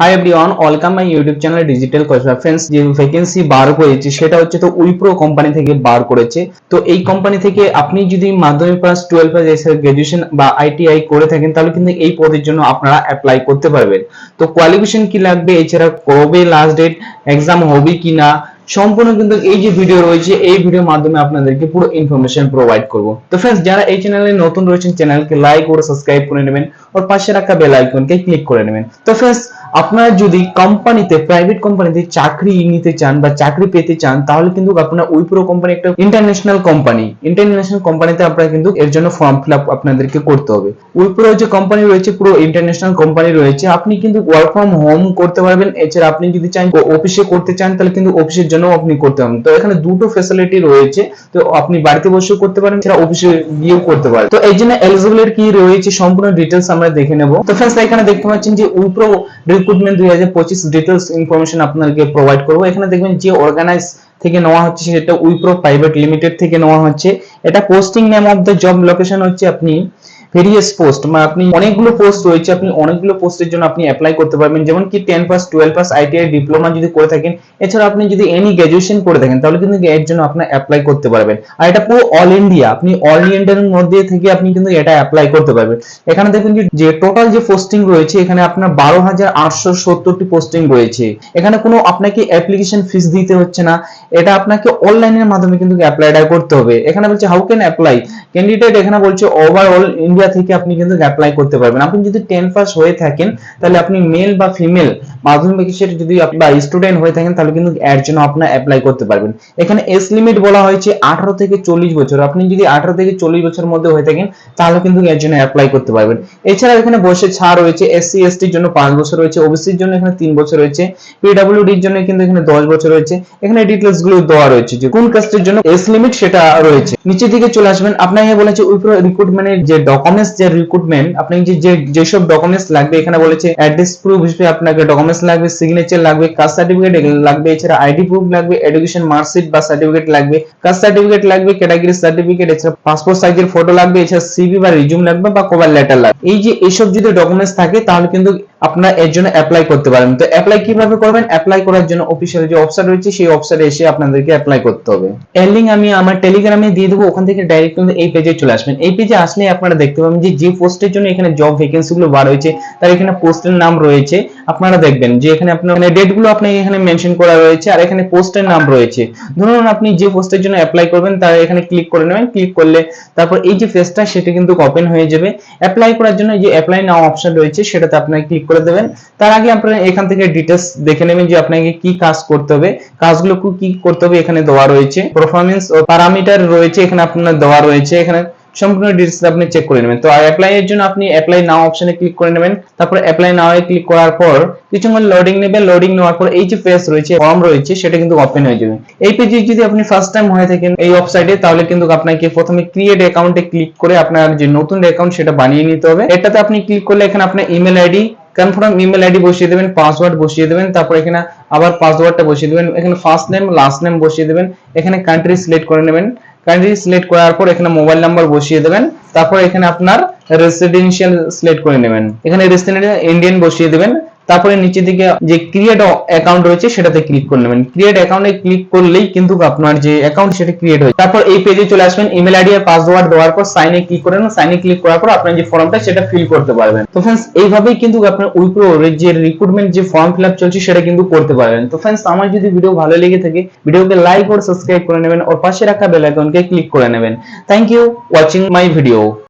Hi everyone welcome my YouTube channel digital course friends যে vacancy বার করেছে, সেটা হচ্ছে তো উইপ্রো কোম্পানি থেকে বার করেছে। তো এই কোম্পানি থেকে আপনি যদি মাধ্যমিক পাস টুয়েলভ পাস এছাড়া গ্রাজুয়েশন বা আইটিআই করে থাকেন, তাহলে কিন্তু এই পদের জন্য আপনারা অ্যাপ্লাই করতে পারবেন। তো কোয়ালিফিকেশন কি লাগবে, এছাড়া কবে লাস্ট ডেট এক্সাম হবে কি না সম্পূর্ণ কিন্তু এই যে ভিডিও রয়েছে, এই ভিডিওর মাধ্যমে আপনাদেরকে পুরো ইনফরমেশন প্রোভাইড করব। তো ফ্রেন্ডস যারা এই চ্যানেলে নতুন রয়েছেন চ্যানেলকে লাইক ও সাবস্ক্রাইব করে নেবেন, ওর পাশে রাখা বেল আইকনকে ক্লিক করে নেবেন। তো ফ্রেন্ডস আপনারা যদি কোম্পানিতে প্রাইভেট কোম্পানিতে চাকরি নিতে চান বা চাকরি পেতে চান, তাহলে কিন্তু আপনার উইপ্রো কোম্পানি একটা ইন্টারন্যাশনাল কোম্পানি ইন্টারন্যাশনাল কোম্পানিতে আপনারা কিন্তু এর জন্য ফর্ম ফিল আপ আপনাদেরকে করতে হবে। উইপ্রো যে কোম্পানি রয়েছে, পুরো ইন্টারন্যাশনাল কোম্পানি রয়েছে, আপনি কিন্তু ওয়ার্ক ফ্রম হোম করতে পারবেন। এছাড়া আপনি যদি চান অফিসে করতে চান, তাহলে কিন্তু অফিসের জন্য আপনি করতে পারবেন। তো এখানে দুটো ফ্যাসিলিটি রয়েছে, তো আপনি বাড়িতে বসেও করতে পারেন, এছাড়া অফিসে গিয়েও করতে পারেন। তো এই জন্য এলিজিবিলিটি কি রয়েছে, সম্পূর্ণ ডিটেলস আমরা দেখে নেব। তো ফ্রেন্ডস এখানে দেখতে পাচ্ছেন যে উইপ্রো রিক্রুটমেন্ট দুই হাজার পঁচিশ ডিটেলস ইনফরমেশন আপনাদেরকে প্রোভাইড করব। এখানে দেখবেন যে অর্গানাইজ থেকে নেওয়া হচ্ছে সেটা উইপ্রো প্রাইভেট লিমিটেড থেকে নেওয়া হচ্ছে। এটা posting name of the job location হচ্ছে আপনি ভেরিয়াস পোস্ট মানে আপনি অনেকগুলো পোস্ট রয়েছে, আপনি অনেকগুলো পোস্টের জন্য আপনি অ্যাপ্লাই করতে পারবেন। যেমন কি ten pass twelve pass ITI diploma যদি করে থাকেন এছাড়া আপনি যদি এনি গ্র্যাজুয়েশন করে থাকেন, তাহলে কিন্তু এর জন্য আপনি অ্যাপ্লাই করতে পারবেন। আর এটা পুরো অল ইন্ডিয়া আপনি অল ইন্ডিয়ার মধ্যে থেকে আপনি কিন্তু এটা অ্যাপ্লাই করতে পারবেন। এখানে দেখুন যে টোটাল যে পোস্টিং রয়েছে, এখানে আপনার বারো হাজার আটশো সত্তরটি পোস্টিং রয়েছে। এখানে কোনো আপনাকে অ্যাপ্লিকেশন ফিস দিতে হচ্ছে না। এটা আপনাকে অনলাইনের মাধ্যমে কিন্তু অ্যাপ্লাইটা করতে হবে। এখানে বলছে হাউ ক্যান অ্যাপ্লাই ক্যান্ডিডেট এখানে বলছে ওভারঅল ইন্ডিয়া থেকে আপনি কিন্তু অ্যাপ্লাই করতে পারবেন। আপনি যদি টেন পাস হয়ে থাকেন, তাহলে আপনি মেল বা ফিমেল মাধ্যমিক শেষে যদি বা স্টুডেন্ট হয়ে থাকেন, তাহলে কিন্তু এর জন্য আপনার অ্যাপ্লাই করতে পারবেন। এখানে এজ লিমিট বলা হয়েছে আঠারো থেকে চল্লিশ বছর। আপনি যদি আঠারো থেকে চল্লিশ বছরের মধ্যে হয়ে থাকেন, তাহলে কিন্তু এর জন্য অ্যাপ্লাই করতে পারবেন। এছাড়া এখানে বসে ছাড় রয়েছে এসসি এসটির জন্য পাঁচ বছর রয়েছে ওবিসির জন্য এখানে তিন বছর রয়েছে পিডব্লিউডির জন্য কিন্তু এখানে দশ বছর রয়েছে। এখানে ডিটেলসগুলো দেওয়া রয়েছে যে কোন কাস্টের জন্য এজ লিমিট সেটা রয়েছে। নিচের দিকে চলে আসবেন আপনাকে বলেছে উইপ্রো রিক্রুটমেন্টের যে ডকুমেন্টস যে রিক্রুটমেন্ট আপনি যে যেসব ডকুমেন্টস লাগবে, এখানে বলেছে অ্যাড্রেস প্রুফ হিসেবে আপনাকে ডকুমেন্টস লাগবে সিগনেচার লাগবে, কাস্ট সার্টিফিকেট লাগবে, এছাড়া আইডি প্রুফ লাগবে এডুকেশন মার্কশিট বা সার্টিফিকেট লাগবে, কাস্ট সার্টিফিকেট লাগবে ক্যাটাগরি সার্টিফিকেট এছাড়া পাসপোর্ট সাইজের ফটো লাগবে, এছাড়া সিভি বা রিজিউম লাগবে বা কভার লেটার লাগবে। এই যে এইসব যদি ডকুমেন্টস থাকে, তাহলে কিন্তু আপনারা এর জন্য অ্যাপ্লাই করতে পারেন। তো অ্যাপ্লাই কীভাবে করবেন? অ্যাপ্লাই করার জন্য অফিসিয়াল যে ওয়েবসাইট রয়েছে, সেই ওয়েবসাইটে এসে আপনাদেরকে অ্যাপ্লাই করতে হবে। এর লিংক আমি আমার টেলিগ্রামে দিয়ে দেবো, ওখান থেকে ডাইরেক্ট কিন্তু এই পেজে চলে আসবেন। এই পেজে আসলে আপনারা দেখতে পাবেন যে যে পোস্টের জন্য এখানে জব ভ্যাকেন্সি গুলো বার হয়েছে, তার এখানে পোস্টের নাম রয়েছে। আপনারা দেখবেন যে এখানে আপনার ডেটগুলো আপনি এখানে মেনশন করা রয়েছে আর এখানে পোস্টের নাম রয়েছে। ধরুন আপনি যে পোস্টের জন্য অ্যাপ্লাই করবেন তার এখানে ক্লিক করে নেবেন। ক্লিক করলে তারপর এই যে পেজটা সেটা কিন্তু ওপেন হয়ে যাবে। অ্যাপ্লাই করার জন্য যে অ্যাপ্লাই নাও অপশন রয়েছে, সেটাতে আপনাকে ক্লিক করে দেবেন। তার আগে আপনারা এখান থেকে ডিটেলস দেখে নেবেন যে আপনাকে কি কাজ করতে হবে। কাজগুলো কি করতে হবে এখানে দেওয়া রয়েছে। পারফরমেন্স ও প্যারামিটার রয়েছে এখানে আপনার দেওয়া রয়েছে। এখানে সম্পূর্ণ ডিটেলস আপনি চেক করে নেবেন। তো অ্যাপ্লাই এর জন্য আপনি অ্যাপ্লাই নাও অপশনে ক্লিক করে নেবেন। তারপর অ্যাপ্লাই নাও এ ক্লিক করার পর কিছুক্ষণ লোডিং নেবে লোডিং নেওয়ার পর এই যে পেজ রয়েছে ফর্ম রয়েছে, সেটা কিন্তু ওপেন হয়ে যাবে। এই পেজে যদি আপনি ফার্স্ট টাইম হয়ে থাকেন এই ওয়েবসাইটে তাহলে কিন্তু আপনাকে প্রথমে ক্রিয়েট অ্যাকাউন্টে ক্লিক করে আপনার যে নতুন অ্যাকাউন্ট সেটা বানিয়ে নিতে হবে। এটাতে আপনি ক্লিক করলে এখানে আপনার email ID confirm email ID বসিয়ে দেবেন পাসওয়ার্ড বসিয়ে দেবেন, তারপর এখানে আবার পাসওয়ার্ডটা বসিয়ে দেবেন। এখানে ফার্স্ট নেম লাস্ট নেম বসিয়ে দেবেন। এখানে কান্ট্রি সিলেক্ট করে নেবেন। কান্ট্রি সিলেক্ট করার পর এখানে মোবাইল নাম্বার বসিয়ে দেবেন। তারপর এখানে আপনার রেসিডেন্সিয়াল সিলেক্ট করে নেবেন। এখানে রেসিডেন্ট ইন্ডিয়ান বসিয়ে দেবেন। তারপরে নিচে দিকে যে ক্রিয়েট অ্যাকাউন্ট রয়েছে সেটাতে ক্লিক করে নেবেন। ক্রিয়েট অ্যাকাউন্টে ক্লিক করলেই কিন্তু আপনার যে অ্যাকাউন্ট সেটা ক্রিয়েট হয়ে তারপর এই পেজে চলে আসবেন ইমেল আইডি আর পাসওয়ার্ড দেওয়ার পর সাইনে ক্লিক করেন সাইনে ক্লিক করার পর আপনার যে ফর্মটা সেটা ফিল করতে পারবেন। তো ফ্রেন্ডস এইভাবেই কিন্তু আপনার উইপ্রো যে রিক্রুটমেন্ট যে ফর্ম ফিল আপ চলছে সেটা কিন্তু করতে পারবেন। তো ফ্রেন্ডস আমার যদি ভিডিও ভালো লেগে থাকে ভিডিওকে লাইক ও সাবস্ক্রাইব করে নেবেন। ওর পাশে রাখা বেল আইকনকে ক্লিক করে নেবেন। Thank you watching my video